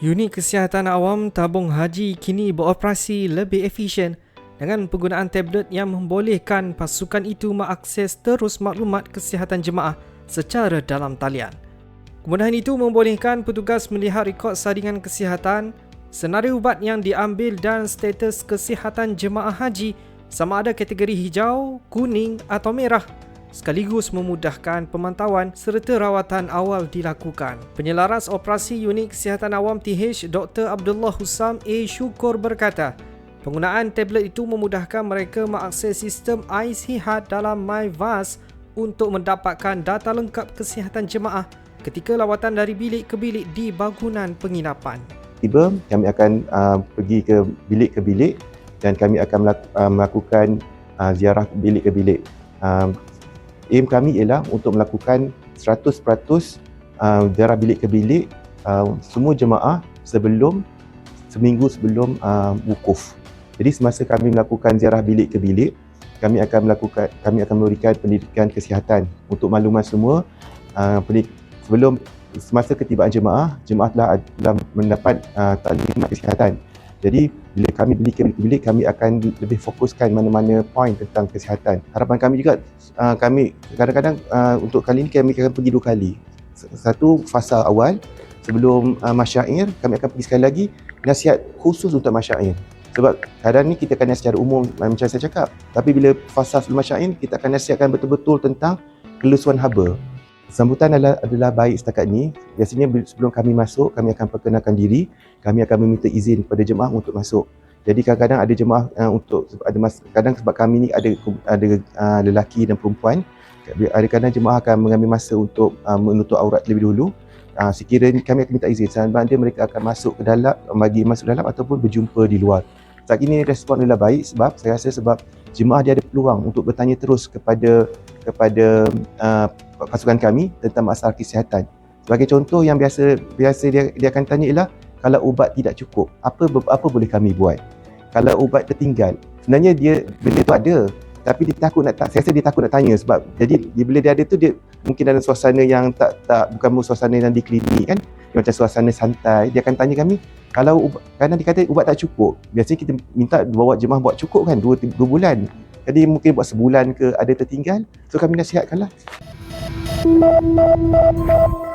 Unit Kesihatan Awam Tabung Haji kini beroperasi lebih efisien dengan penggunaan tablet yang membolehkan pasukan itu mengakses terus maklumat kesihatan jemaah secara dalam talian. Kemudahan itu membolehkan petugas melihat rekod saringan kesihatan, senario ubat yang diambil dan status kesihatan jemaah haji sama ada kategori hijau, kuning atau merah sekaligus memudahkan pemantauan serta rawatan awal dilakukan. Penyelaras operasi unit kesihatan awam TH Dr. Abdullah Husam A. Syukur berkata, penggunaan tablet itu memudahkan mereka mengakses sistem iSihat dalam MyVAS untuk mendapatkan data lengkap kesihatan jemaah ketika lawatan dari bilik ke bilik di bangunan penginapan. Tiba, kami akan uh, pergi ke bilik ke bilik dan kami akan uh, melakukan uh, ziarah bilik ke bilik. Uh, aim kami ialah untuk melakukan 100% uh, darah bilik ke bilik uh, semua jemaah sebelum seminggu sebelum uh, wukuf. Jadi semasa kami melakukan ziarah bilik ke bilik, kami akan melakukan kami akan memberikan pendidikan kesihatan untuk makluman semua uh, sebelum semasa ketibaan jemaah, jemaah telah, telah mendapat uh, taklimat kesihatan. Jadi bila kami beli bilik kami akan lebih fokuskan mana-mana point tentang kesihatan. Harapan kami juga uh, kami kadang-kadang uh, untuk kali ini kami akan pergi dua kali. Satu fasa awal sebelum uh, masyair kami akan pergi sekali lagi nasihat khusus untuk masyair. Sebab kadang ni kita akan nasihat secara umum macam saya cakap. Tapi bila fasa sebelum masyair kita akan nasihatkan betul-betul tentang kelusuan haba Sambutan adalah, adalah baik setakat ini. Biasanya sebelum kami masuk, kami akan perkenalkan diri. Kami akan meminta izin kepada jemaah untuk masuk. Jadi kadang-kadang ada jemaah uh, untuk ada mas, kadang sebab kami ni ada ada uh, lelaki dan perempuan. Kadang-kadang jemaah akan mengambil masa untuk uh, menutup aurat terlebih dahulu. Uh, sekiranya kami akan minta izin ada mereka akan masuk ke dalam bagi masuk dalam ataupun berjumpa di luar. Saat ini respon adalah baik sebab saya rasa sebab jemaah dia ada peluang untuk bertanya terus kepada kepada uh, pasukan kami tentang masalah kesihatan. Sebagai contoh yang biasa biasa dia dia akan tanya ialah kalau ubat tidak cukup, apa apa boleh kami buat? Kalau ubat tertinggal, sebenarnya dia benda tu ada tapi dia takut nak saya rasa dia takut nak tanya sebab jadi dia, bila dia ada tu dia mungkin dalam suasana yang tak tak bukan suasana yang di klinik kan macam suasana santai dia akan tanya kami kalau kadang dia kata ubat tak cukup biasanya kita minta bawa jemaah buat cukup kan 2 2 bulan jadi mungkin buat sebulan ke ada tertinggal so kami nasihatkanlah Thank you.